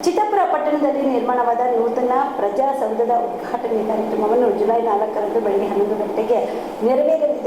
ಚಿತ್ತಾಪುರ ಪಟ್ಟಣದಲ್ಲಿ ನಿರ್ಮಾಣವಾದ ನೂತನ ಪ್ರಜಾಸೌಧದ ಉದ್ಘಾಟನೆ ಕಾರ್ಯಕ್ರಮವನ್ನು ಜುಲೈ ನಾಲ್ಕರಂದು ಬೆಳಗ್ಗೆ ಹನ್ನೊಂದು ಗಂಟೆಗೆ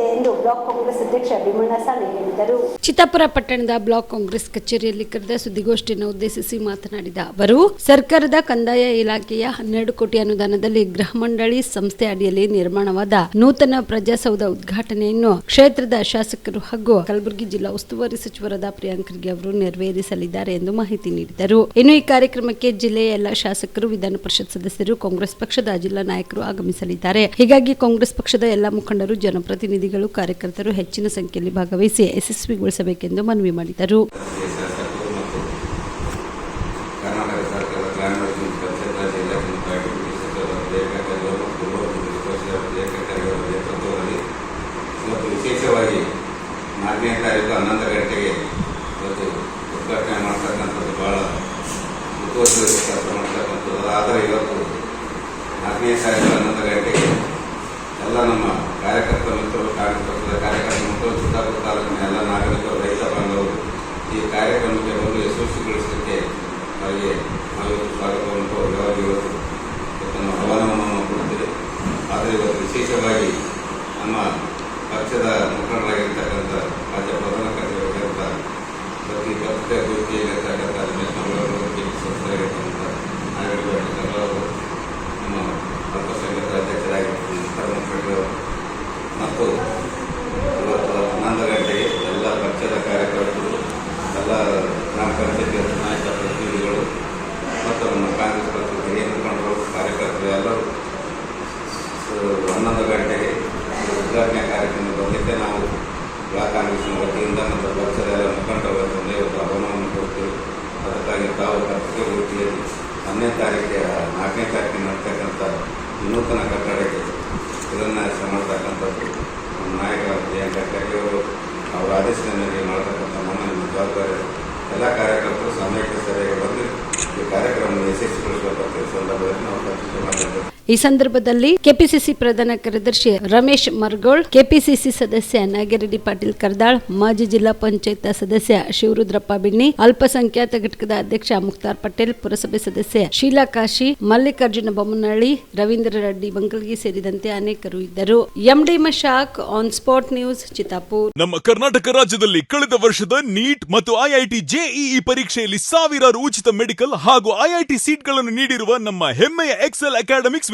ನೆರವೇರಲಿದೆ ಎಂದು ಬ್ಲಾಕ್ ಕಾಂಗ್ರೆಸ್ ಅಧ್ಯಕ್ಷ ಭೀಮಣ್ಣ ಹೇಳಿದರು. ಚಿತ್ತಾಪುರ ಪಟ್ಟಣದ ಬ್ಲಾಕ್ ಕಾಂಗ್ರೆಸ್ ಕಚೇರಿಯಲ್ಲಿ ಕರೆದ ಸುದ್ದಿಗೋಷ್ಠಿಯನ್ನು ಉದ್ದೇಶಿಸಿ ಮಾತನಾಡಿದ ಅವರು, ಸರ್ಕಾರದ ಕಂದಾಯ ಇಲಾಖೆಯ ಹನ್ನೆರಡು ಕೋಟಿ ಅನುದಾನದಲ್ಲಿ ಗೃಹ ಮಂಡಳಿ ಸಂಸ್ಥೆ ಅಡಿಯಲ್ಲಿ ನಿರ್ಮಾಣವಾದ ನೂತನ ಪ್ರಜಾಸೌಧ ಉದ್ಘಾಟನೆಯನ್ನು ಕ್ಷೇತ್ರದ ಶಾಸಕರು ಹಾಗೂ ಕಲಬುರಗಿ ಜಿಲ್ಲಾ ಉಸ್ತುವಾರಿ ಸಚಿವರಾದ ಪ್ರಿಯಾಂಕ್ ಖರ್ಗೆ ಅವರು ನೆರವೇರಿಸಲಿದ್ದಾರೆ ಎಂದು ಮಾಹಿತಿ ನೀಡಿದರು. ಇನ್ನು ಈ ಕಾರ್ಯಕ್ರಮಕ್ಕೆ ಜಿಲ್ಲೆಯ ಎಲ್ಲ ಶಾಸಕರು, ವಿಧಾನ ಪರಿಷತ್ ಸದಸ್ಯರು, ಕಾಂಗ್ರೆಸ್ ಪಕ್ಷದ ಜಿಲ್ಲಾ ನಾಯಕರು ಆಗಮಿಸಲಿದ್ದಾರೆ. ಹೀಗಾಗಿ ಕಾಂಗ್ರೆಸ್ ಪಕ್ಷದ ಎಲ್ಲ ಮುಖಂಡರು ಜನಪ್ರತಿನಿಧಿಗಳು ಕಾರ್ಯಕರ್ತರು ಹೆಚ್ಚಿನ ಸಂಖ್ಯೆಯಲ್ಲಿ ಭಾಗವಹಿಸಿ ಯಶಸ್ವಿಗೊಳಿಸಬೇಕೆಂದು ಮನವಿ ಮಾಡಿದರು. ಆದರೆ ಇವತ್ತು ನಾಲ್ಕನೇ ತಾರೀಕು ಹನ್ನೊಂದು ಗಂಟೆಗೆ ಎಲ್ಲ ನಮ್ಮ ಕಾರ್ಯಕ್ರಮಕ್ಕೆ ಬಂದು ಯಶಸ್ವಿಗೊಳಿಸಲಿಕ್ಕೆ ಅವರಿಗೆ ನಾವು ಸ್ವಾಗತವನ್ನು ಕೋರವಾಗಿ ಇವತ್ತು ನಾವು ಆಹ್ವಾನವನ್ನು ಕೊಡುತ್ತೇವೆ ಆದರೆ ಇವತ್ತು ವಿಶೇಷವಾಗಿ ನಮ್ಮ ಪಕ್ಷದ ಮುಖಂಡರಾಗಿರ್ತಕ್ಕಂಥ ರಾಜ್ಯ ಪ್ರಧಾನ ಕಾರ್ಯದರ್ಶಿಯಾಗಿರ್ತಕ್ಕಂಥ ಪ್ರತಿ ಪತ್ರಿಕಾ ಗೋಷ್ಠಿಯಲ್ಲಿರ್ತಕ್ಕಂಥ ರಮೇಶ್ ಮಂಗಳೂರು ಸಂಸ್ಥೆಯಾಗಿರ್ತಕ್ಕಂಥ ನಾಗರಿಕರು ನಮ್ಮ ಅಲ್ಪಸಂಖ್ಯಾತ ಅಧ್ಯಕ್ಷರಾಗಿರ್ತಕ್ಕಂಥ ಮುಖಂಡರು ಮತ್ತು ಇವತ್ತು ಹನ್ನೊಂದು ಗಂಟೆಗೆ ಎಲ್ಲ ಪಕ್ಷದ ಕಾರ್ಯಕರ್ತರು ಎಲ್ಲ ಗ್ರಾಮ ಪಂಚಾಯತ್ ನಾಯಕ ಪ್ರತಿನಿಧಿಗಳು ಮತ್ತು ನಮ್ಮ ಕಾಂಗ್ರೆಸ್ ಪಕ್ಷದ ಹಿರಿಯ ಮುಖಂಡರು ಕಾರ್ಯಕರ್ತರು ಎಲ್ಲರೂ ಸ- ಹನ್ನೊಂದು ಗಂಟೆಗೆ ಉದ್ಘಾಟನೆ ಕಾರ್ಯಕ್ರಮದ ಬಗ್ಗೆ ನಾವು ಬ್ಲಾಕ್ ಕಾಂಗ್ರೆಸ್ನ ವತಿಯಿಂದ ಮತ್ತು ಪಕ್ಷದ ಎಲ್ಲ ಮುಖಂಡರ ವತಿಯಿಂದ ಇವತ್ತು ಆಹ್ವಾನವನ್ನು ಕೊಡ್ತೀವಿ. ಅದಕ್ಕಾಗಿ ತಾವು ಪತ್ರಿಕೆ ವೃತ್ತಿಯಲ್ಲಿ ಹನ್ನೊಂದನೇ ತಾರೀಕಿಗೆ ನಾಲ್ಕನೇ ತಾರೀಕಿಗೆ ನಡ್ತಕ್ಕಂಥ ವಿನೂತನ ನೂತನ ಕಟ್ಟಡಕ್ಕೆ ಶಿಲಾನ್ಯಾಸ ಮಾಡ್ತಕ್ಕಂಥದ್ದು ನಮ್ಮ ನಾಯಕ ಪ್ರಿಯಾಂಕ ಖರ್ಗೆಯವರು ಅವರ. ಆದೇಶದ ಮೇಲೆ ಮಾಡತಕ್ಕಂಥ ನಮ್ಮ ಜವಾಬ್ದಾರಿ ಎಲ್ಲ ಕಾರ್ಯಕರ್ತರು ಸಮಯಕ್ಕೆ ಸರಿಯಾಗಿ ಬಂದು ಈ ಕಾರ್ಯಕ್ರಮವನ್ನು ಯಶಸ್ವಿಗೊಳಿಸಬೇಕಂತ ಈ ಸಂದರ್ಭದಲ್ಲಿ ಈ ಸಂದರ್ಭದಲ್ಲಿ ಕೆಪಿಸಿಸಿ ಪ್ರಧಾನ ಕಾರ್ಯದರ್ಶಿ ರಮೇಶ್ ಮರ್ಗೋಳ್, ಕೆಪಿಸಿಸಿ ಸದಸ್ಯ ನಾಗಿರೆಡ್ಡಿ ಪಾಟೀಲ್ ಕರ್ದಾಳ್, ಮಾಜಿ ಜಿಲ್ಲಾ ಪಂಚಾಯತ್ ಸದಸ್ಯ ಶಿವರುದ್ರಪ್ಪ ಬಿಣ್ಣಿ, ಅಲ್ಪಸಂಖ್ಯಾತ ಘಟಕದ ಅಧ್ಯಕ್ಷ ಮುಕ್ತಾರ್ ಪಟೇಲ್, ಪುರಸಭೆ ಸದಸ್ಯ ಶೀಲಾ ಕಾಶಿ, ಮಲ್ಲಿಕಾರ್ಜುನ ಬೊಮ್ಮನಹಳ್ಳಿ, ರವೀಂದ್ರ ರೆಡ್ಡಿ ಬಂಗಲ್ಗಿ ಸೇರಿದಂತೆ ಅನೇಕರು ಇದ್ದರು. MD Mashak, on spot news, Chittapur. ನಮ್ಮ ಕರ್ನಾಟಕ ರಾಜ್ಯದಲ್ಲಿ ಕಳೆದ ವರ್ಷದ ನೀಟ್ ಮತ್ತು ಐಐಟಿ ಜೆಇಇ ಪರೀಕ್ಷೆಯಲ್ಲಿ ಸಾವಿರಾರು ಉಚಿತ ಮೆಡಿಕಲ್ ಹಾಗೂ ಐಐಟಿ ಸೀಟ್ಗಳನ್ನು ನೀಡಿರುವ ನಮ್ಮ ಹೆಮ್ಮೆಯ ಎಕ್ಸೆಲ್ ಅಕಾಡೆಮಿಕ್ಸ್